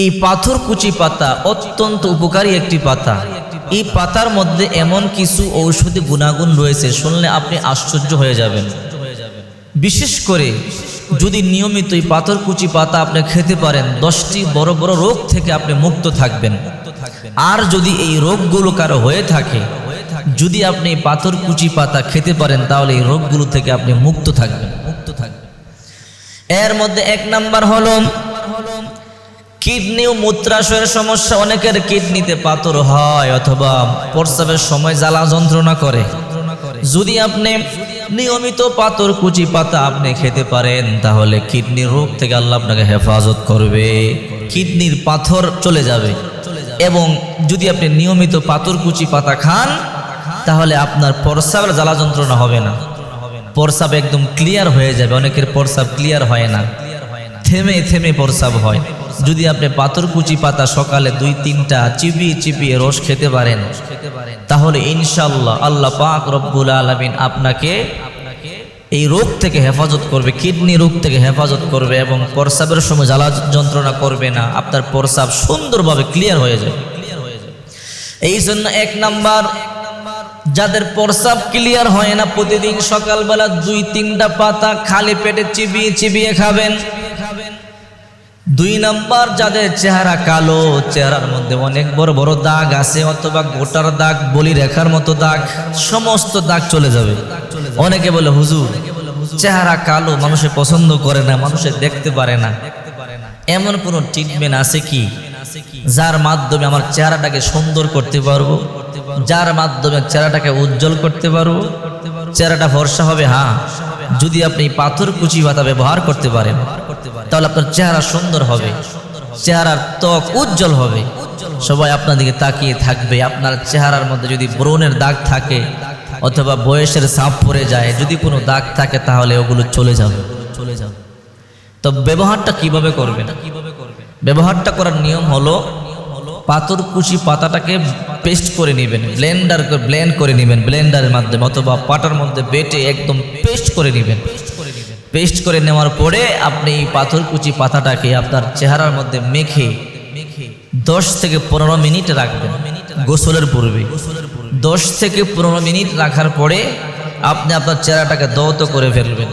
এই পাথর কুচি পাতা অত্যন্ত উপকারী একটি পাতা। এই পাতার মধ্যে এমন কিছু ঔষধি গুণাগুণ রয়েছে, শুনলে আপনি আশ্চর্য হয়ে যাবেন। বিশেষ করে যদি নিয়মিত এই পাথর কুচি পাতা আপনি খেতে পারেন, দশটি বড় বড় রোগ থেকে আপনি মুক্ত থাকবেন। আর যদি এই রোগগুলো কারও হয়ে থাকে, যদি আপনি পাথর কুচি পাতা খেতে পারেন, তাহলে এই রোগগুলো থেকে আপনি মুক্ত থাকবেন মুক্ত থাকবেন। এর মধ্যে এক নাম্বার হলো কিডনি ও মূত্রাশয়ের সমস্যা, অনেকের কিডনিতে পাথর হয় অথবা প্রস্রাবের সময় জ্বালা যন্ত্রণা করে। যদি আপনি নিয়মিত পাথর, কুচি পাতা আপনি খেতে পারেন, তাহলে কিডনি রোগ থেকে আল্লাহ আপনাকে হেফাজত করবে। কিডনির পাথর চলে যাবে। এবং যদি আপনি নিয়মিত পাথর, কুচি পাতা খান, তাহলে আপনার প্রস্রাবের জ্বালা যন্ত্রণা হবে না। প্রস্রাব একদম ক্লিয়ার হয়ে যাবে। অনেকের প্রস্রাব ক্লিয়ার হয় না। থেমে থেমে প্রসাব হয়। যদি আপনি পাথরকুচি পাতা সকালে দুই তিনটা চিবিয়ে চিবিয়ে রস খেতে পারেন, তাহলে ইনশাল্লাহ আল্লাহ পাক রব্বুল আলমিন আপনাকে এই রোগ থেকে হেফাজত করবে, কিডনি রোগ থেকে হেফাজত করবে এবং প্রস্রাবের সময় জ্বালা যন্ত্রণা করবে না, আপনার প্রস্রাব সুন্দরভাবে ক্লিয়ার হয়ে যাবে। এই জন্য এক নাম্বার, যাদের প্রস্রাব ক্লিয়ার হয় না, প্রতিদিন সকালবেলা দুই তিনটা পাতা খালি পেটে চিবিয়ে চিবিয়ে খাবেন। দুই নাম্বার যাদের চেহারা কালো, চেহারার মধ্যে অনেক বড় বড় দাগ আছে, অথবা গোটার দাগ, বলি রেখার মতো দাগ, সমস্ত দাগ চলে যাবে। অনেকে বলে, হুজুর, চেহারা কালো মানুষে পছন্দ করে না, মানুষে দেখতে পারে না। এমন কোনো ট্রিটমেন্ট আছে কি, যার মাধ্যমে আমার চেহারাটাকে সুন্দর করতে পারব? যার মাধ্যমে চেহারাটাকে উজ্জ্বল করতে পারব? চেহারাটা ভরসা হবে? হ্যাঁ। যদি আপনি পাথর কুচি পাতা ব্যবহার করতে পারেন তাহলে আপনার চেহারা সুন্দর হবে। চেহারার ত্বক উজ্জ্বল হবে। সবাই আপনার দিকে তাকিয়ে থাকবে। আপনার চেহারার মধ্যে যদি ব্রণের দাগ থাকে অথবা বয়সের সাপ পড়ে যায় যদি কোনো দাগ থাকে তাহলে ওগুলো চলে যাবে। চলে যাবে। তো ব্যবহারটা কীভাবে করবেন? কীভাবে করবেন? ব্যবহারটা করার নিয়ম হলো পাথর কুচি পাতাটাকে পেস্ট করে নেবেন। ব্লেন্ডার ব্লেন্ড করে নেবেন ব্লেন্ডারের মাধ্যমে অথবা পাটার মধ্যে বেটে একদম পেস্ট করে নেবেন। পেস্ট করে নেওয়ার পরে আপনি এই পাথর কুচি পাতাটাকে আপনার চেহারার মধ্যে মেখে মেখে দশ থেকে পনেরো মিনিট রাখবেন গোসলের পূর্বে। দশ থেকে পনেরো মিনিট রাখার পরে আপনি আপনার চেহারাটাকে দৌত করে ফেলবেন।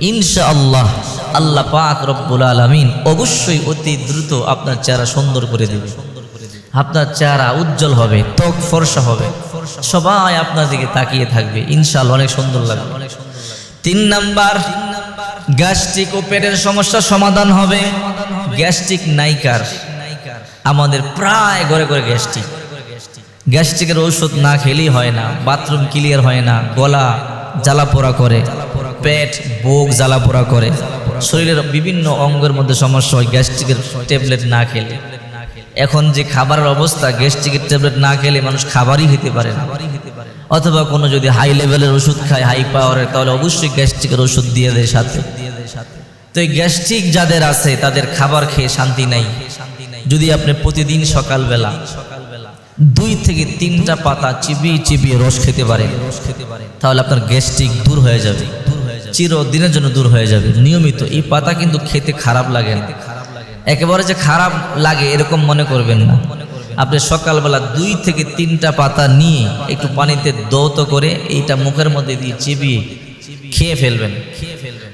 ইনশা আল্লাহ আল্লাহ পাক রব্বুল আলমিন অবশ্যই অতি দ্রুত আপনার চেহারা সুন্দর করে দেবে। আপনার চেহারা উজ্জ্বল হবে, ত্বক ফর্সা হবে। সবাই আপনার দিকে তাকিয়ে থাকবে। ইনশাআল্লাহ অনেক সুন্দর লাগবে। তিন নাম্বার গ্যাস্ট্রিক ও পেটের সমস্যার সমাধান হবে। গ্যাস্ট্রিক নাইকার। আমাদের প্রায় ঘরে ঘরে গ্যাস্ট্রিক। গ্যাস্ট্রিকের ঔষধ না খেলেই হয় না। বাথরুম ক্লিয়ার হয় না। গলা জ্বালা পোড়া করে। পেট, বুক জ্বালা পোড়া করে। শরীরের বিভিন্ন অঙ্গের মধ্যে সমস্যা হয়। গ্যাস্ট্রিকের ট্যাবলেট না খেলে। এখন যে খাবারের অবস্থা, গ্যাস্ট্রিকের ট্যাবলেট না খেলে মানুষ খাবারই খেতে পারে না। অথবা কোনো যদি হাই লেভেলের ওষুধ খায়, হাই পাওয়ারের, তাহলে অবশ্যই গ্যাস্ট্রিকের ওষুধ দিয়ে দেয় সাথে। তো এই গ্যাস্ট্রিক যাদের আছে, তাদের খাবার খেয়ে শান্তি নাই। যদি আপনি প্রতিদিন সকালবেলা দুই থেকে তিনটা পাতা চিবিয়ে চিবিয়ে রস খেতে পারেন, তাহলে আপনার গ্যাস্ট্রিক দূর হয়ে যাবে। চিরদিনের জন্য দূর হয়ে যাবে। নিয়মিত এই পাতা কিন্তু খেতে খারাপ লাগে না। খারাপ একেবারে যে খারাপ লাগে এরকম মনে করবেন না। আপনি সকালবেলা দুই থেকে তিনটা পাতা নিয়ে একটু পানিতে দৌত করে এইটা মুখের মধ্যে দিয়ে চিবিয়ে খেয়ে ফেলবেন।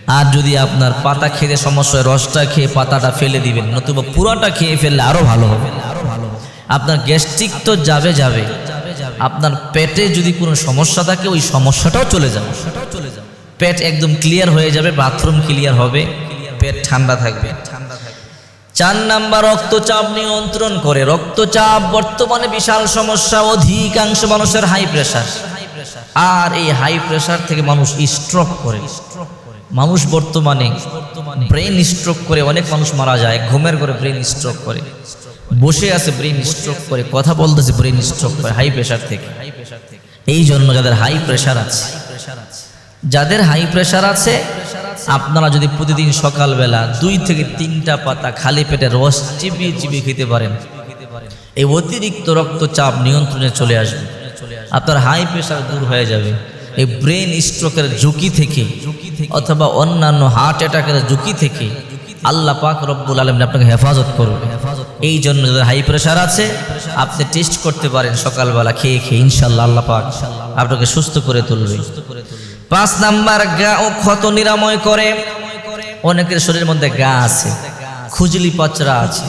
আর যদি আপনার পাতা খেতে সমস্যা হয়, রসটা খেয়ে পাতাটা ফেলে দিবেন, নতুবা পুরোটা খেয়ে ফেললে আরও ভালো হবে। আপনার গ্যাস্ট্রিক তো যাবে যাবে। আপনার পেটে যদি কোনো সমস্যা থাকে, ওই সমস্যাটাও চলে যাবে। পেট একদম ক্লিয়ার হয়ে যাবে বাথরুম ক্লিয়ার হবে, পেট ঠান্ডা থাকবে। ঠান্ডা থাকবে চার নাম্বার, রক্তচাপ নিয়ন্ত্রণ করে। রক্তচাপ বর্তমানে বিশাল সমস্যা, অধিকাংশ মানুষের হাই প্রেশার আর এই হাই প্রেশার থেকে মানুষ স্ট্রোক করে। মানুষ বর্তমানে ব্রেন স্ট্রোক করে অনেক মানুষ মারা যায়, ঘুমের করে ব্রেন স্ট্রোক করে। বসে আছে ব্রেন স্ট্রোক করে, কথা বলতেছে ব্রেন স্ট্রোক করে হাই প্রেশার থেকে। এই জন্য যাদের হাই প্রেশার আছে, যাদের হাই প্রেশার আছে, আপনারা যদি প্রতিদিন সকালবেলা দুই থেকে তিনটা পাতা খালি পেটে রস চিবিয়ে চিবিয়ে খেতে পারেন, এই অতিরিক্ত রক্তচাপ নিয়ন্ত্রণে চলে আসবে। আপনার হাই প্রেশার দূর হয়ে যাবে। এই ব্রেন স্ট্রোকের ঝুঁকি থেকে অথবা অন্যান্য হার্ট অ্যাটাকের ঝুঁকি থেকে আল্লাহ পাক রব্বুল আলমিন আপনাকে হেফাজত করবে এই জন্য যাদের হাই প্রেশার আছে আপনি টেস্ট করতে পারেন সকালবেলা খেয়ে খেয়ে ইনশাল্লাহ আল্লাহ পাক আপনাকে সুস্থ করে তুলবে। পাঁচ নাম্বার গা ও ক্ষত নিরাময় করে। অনেকের শরীরের মধ্যে গা আছে খুজলি পচরা আছে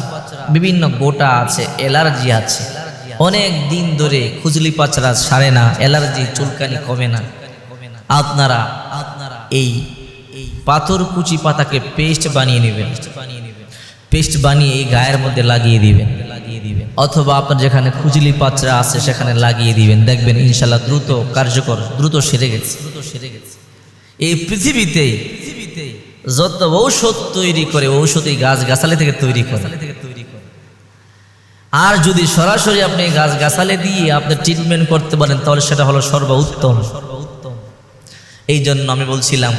বিভিন্ন গোটা আছে অ্যালার্জি আছে। অনেক দিন ধরে খুজলি পচরা সারে না অ্যালার্জি চুলকানি কমে না। আপনারা আপনারা এই পাথর কুচি পাতাকে পেস্ট বানিয়ে নেবেন। পেস্ট বানিয়ে এই গায়ের মধ্যে লাগিয়ে দিবেন। অথবা আপনার যেখানে খুজলি পাচরা আছে সেখানে লাগিয়ে দিবেন। দেখবেন ইনশাল্লাহ দ্রুত কার্যকর, দ্রুত সেরে গেছে। দ্রুত সেরে গেছে এই পৃথিবীতে যত ঔষধ তৈরি করে, ঔষধ এই গাছ গাছালি থেকে তৈরি করে। আর যদি সরাসরি আপনি গাছ গাছালে দিয়ে আপনি ট্রিটমেন্ট করতে পারেন, তাহলে সেটা হলো সর্বোত্তম সর্বোত্তম। এই জন্য আমি বলছিলাম,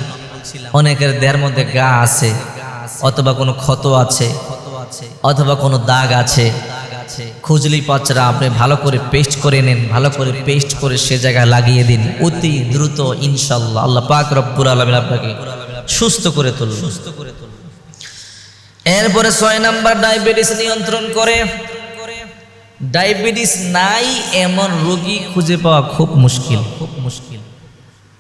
অনেকের দেহের মধ্যে গা আছে, অথবা কোনো ক্ষত আছে, অথবা কোনো দাগ আছে। খুজলি পাচরা আপনি ভালো করে পেস্ট করে নেন, ভালো করে পেস্ট করে সে জায়গায় লাগিয়ে দিন। অতি দ্রুত ইনশাল্লাহ আল্লাহ পাক রব্বুর আলমিন আপনাকে সুস্থ করে তুলুন। সুস্থ করে তুলুন এরপরে ছয় নাম্বার, ডায়াবেটিস নিয়ন্ত্রণ করে। ডায়াবেটিস নাই এমন রোগী খুঁজে পাওয়া খুব মুশকিল খুব মুশকিল।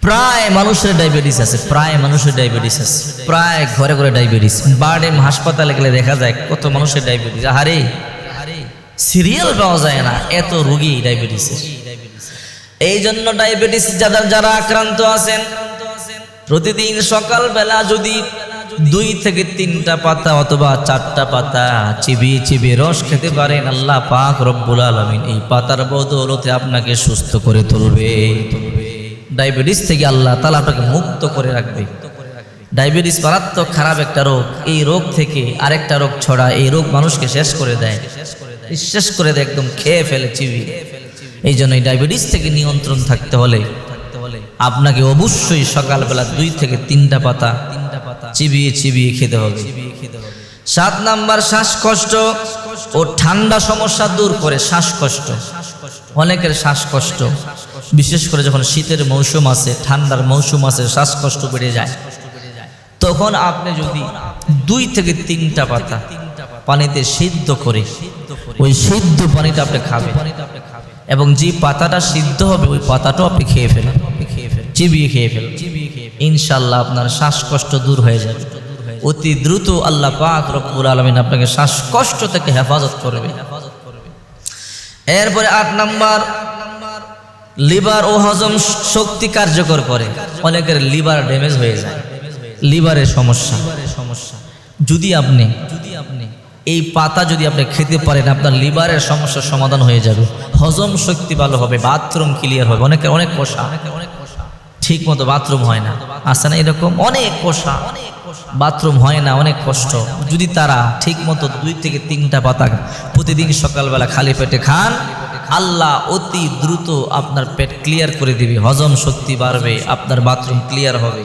প্রায় মানুষের ডায়াবেটিস আছে, প্রায় মানুষের ডায়াবেটিস আছে, প্রায় ঘরে ঘরে ডায়াবেটিস। বার্ডেম হাসপাতালে গেলে দেখা যায় কত মানুষের ডায়াবেটিস। আরে সিরিয়াল পাওয়া যায় না, এত রোগী ডায়াবেটিসের। এই জন্য ডায়াবেটিস যারা যারা আক্রান্ত আছেন, প্রতিদিন সকালবেলা যদি দুই থেকে তিনটা পাতা অথবা চারটা পাতা চিবিয়ে চিবিয়ে রস খেতে পারেন, আল্লাহ পাক রব্বুল আলমিন এই পাতার বদৌলতে আপনাকে সুস্থ করে তুলবে। ডায়াবেটিস থেকে আল্লাহ তালা আপনাকে মুক্ত করে রাখবে। ডায়াবেটিস মারাত্মক খারাপ একটা রোগ। এই রোগ থেকে আরেকটা রোগ ছড়া, এই রোগ মানুষকে শেষ করে দেয়। শেষ করে দেয়, একদম খেয়ে ফেলে চিবিয়ে। এই জন্য ডায়াবেটিস থেকে নিয়ন্ত্রণ থাকতে হলে আপনাকে অবশ্যই সকালবেলা দুই থেকে তিনটা পাতা চিবিয়ে চিবিয়ে খেতে হবে। সাত নাম্বার, শ্বাসকষ্ট ও ঠান্ডা সমস্যা দূর করে শ্বাসকষ্ট। অনেকের শ্বাসকষ্ট। বিশেষ করে যখন শীতের মৌসুম আছে ঠান্ডার মৌসুম আছে শ্বাসকষ্ট বেড়ে যায়। তখন আপনি যদি দুই থেকে তিনটা পাতা পানিতে সিদ্ধ করে, ওই সিদ্ধ পানিটা আপনি খাবেন। এবং যে পাতাটা সিদ্ধ হবে, ওই পাতাটাও আপনি খেয়ে ফেলেন। চিবিয়ে খেয়ে ফেলেন। ইনশাল্লাহ আপনার শ্বাসকষ্ট দূর হয়ে যাবে। অতি দ্রুত আল্লাহ পাক রব্বুল আলমিন আপনাকে শ্বাসকষ্ট থেকে হেফাজত করবে। এরপরে আট নাম্বার লিভার ও হজম শক্তি কার্যকর করে। অনেকের লিভার ড্যামেজ হয়ে যায়। লিভারের সমস্যা। সমস্যা যদি আপনি যদি আপনি এই পাতা যদি আপনি খেতে পারেন, আপনার লিভারের সমস্যার সমাধান হয়ে যাবে। হজম শক্তি ভালো হবে, বাথরুম ক্লিয়ার হবে। অনেকের অনেক কষা অনেক কষা। ঠিক মতো বাথরুম হয় না। আসে না এরকম? অনেক কষা। বাথরুম হয় না, অনেক কষ্ট। যদি তারা ঠিক মতো দুই থেকে তিনটা পাতা প্রতিদিন সকালবেলা খালি পেটে খান আল্লাহ অতি দ্রুত আপনার পেট ক্লিয়ার করে দিবে। হজম শক্তি বাড়বে, আপনার বাথরুম ক্লিয়ার হবে।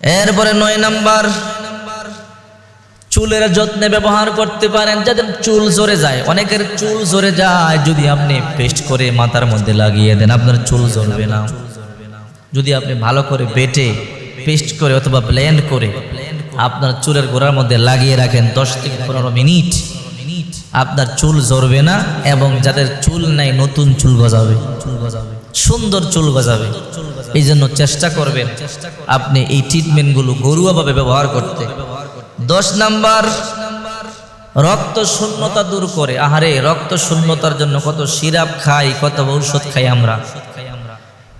এরপরে নয় নাম্বার, চুলের যত্নে ব্যবহার করতে পারেন, যাদের চুল জোরে যায়। অনেকের চুল জোরে যায় যদি আপনি পেস্ট করে মাথার মধ্যে লাগিয়ে দেন, আপনার চুল জ্বলবে না। যদি আপনি ভালো করে বেটে পেস্ট করে অথবা ব্লেন্ড করে, আপনার চুলের গোড়ার মধ্যে লাগিয়ে রাখেন দশ থেকে পনেরো মিনিট। আপনার চুল জ্বরবে না এবং যাদের চুল নাই, নতুন চুল গজাবে। চুল গজাবে সুন্দর চুল গজাবে। এই জন্য চেষ্টা করবেন আপনি এই ট্রিটমেন্টগুলো ঘরোয়াভাবে ব্যবহার করতে। দশ নাম্বার, রক্ত শূন্যতা দূর করে। আহারে, রক্ত শূন্যতার জন্য কত সিরাপ খাই, কত ঔষধ খাই আমরা।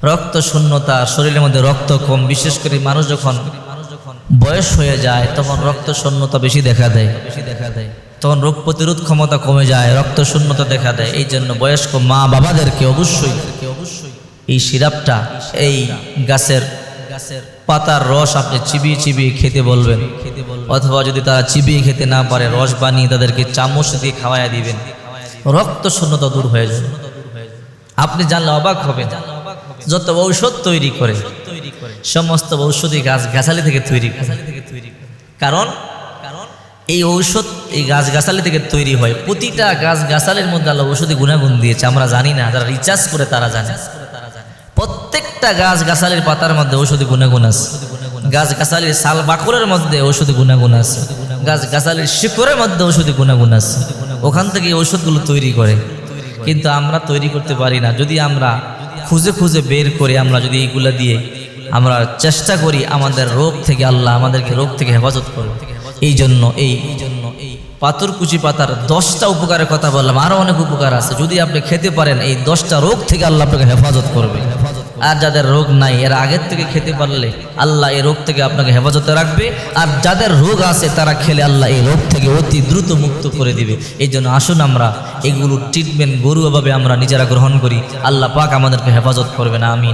রক্ত শূন্যতা, শরীরের মধ্যে রক্ত কম, বিশেষ করে মানুষ যখন বয়স হয়ে যায়, তখন রক্ত শূন্যতা বেশি দেখা দেয় বেশি দেখা দেয়। তখন রোগ প্রতিরোধ ক্ষমতা কমে যায়, রক্ত শূন্যতা দেখা দেয়। এই জন্য বয়স্ক মা বাবাদেরকে অবশ্যই অবশ্যই এই সিরাপটা, এই গাছের গাছের পাতার রস আপনি চিবিয়ে চিবিয়ে খেতে বলবেন। খেতে বলবেন অথবা যদি তারা চিবিয়ে খেতে না পারে, রস বানিয়ে তাদেরকে চামচ দিয়ে খাওয়াইয়া দিবেন। রক্ত শূন্যতা দূর হয়ে যাবে। আপনি জানলে অবাক হবেন। যত ঔষধ তৈরি করে, সমস্ত ঔষধি গাছ গাছালি থেকে তৈরি করে। কারণ কারণ এই ঔষধ এই গাছ গাছালি থেকে তৈরি হয়। প্রতিটা গাছ গাছালির মধ্যে আল্লাহ ঔষধি গুণাগুণ দিয়েছে, আমরা জানি না, যারা রিচার্জ করে তারা জানে। প্রত্যেকটা গাছ গাছালির পাতার মধ্যে ঔষধি গুণাগুণ আছে। গাছ গাছালির সাল বাকলের মধ্যে ঔষধি গুণাগুণ আছে। গাছ গাছালির শিকড়ের মধ্যে ঔষধি গুণাগুণ আছে। ওখান থেকে এই ঔষধগুলো তৈরি করে। কিন্তু আমরা তৈরি করতে পারি না। যদি আমরা খুঁজে খুঁজে বের করে আমরা যদি এইগুলা দিয়ে আমরা চেষ্টা করি আমাদের রোগ থেকে আল্লাহ আমাদেরকে রোগ থেকে হেফাজত করবে এই জন্য এই জন্য এই। পাথর, কুচি, পাতার দশটা উপকারের কথা বললাম, আরও অনেক উপকার আছে। যদি আপনি খেতে পারেন, এই দশটা রোগ থেকে আল্লাহ আপনাকে হেফাজত করবে। আর যাদের রোগ নাই, এর আগের থেকে খেতে পারলে আল্লাহ এই রোগ থেকে আপনাকে হেফাজতে রাখবে। আর যাদের রোগ আছে, তারা খেলে আল্লাহ এই রোগ থেকে অতি দ্রুত মুক্ত করে দিবে। এই জন্য আসুন আমরা এগুলো ট্রিটমেন্ট গরুভাবে আমরা নিজেরা গ্রহণ করি। আল্লাহ পাক আমাদেরকে হেফাজত করবে না আমিন।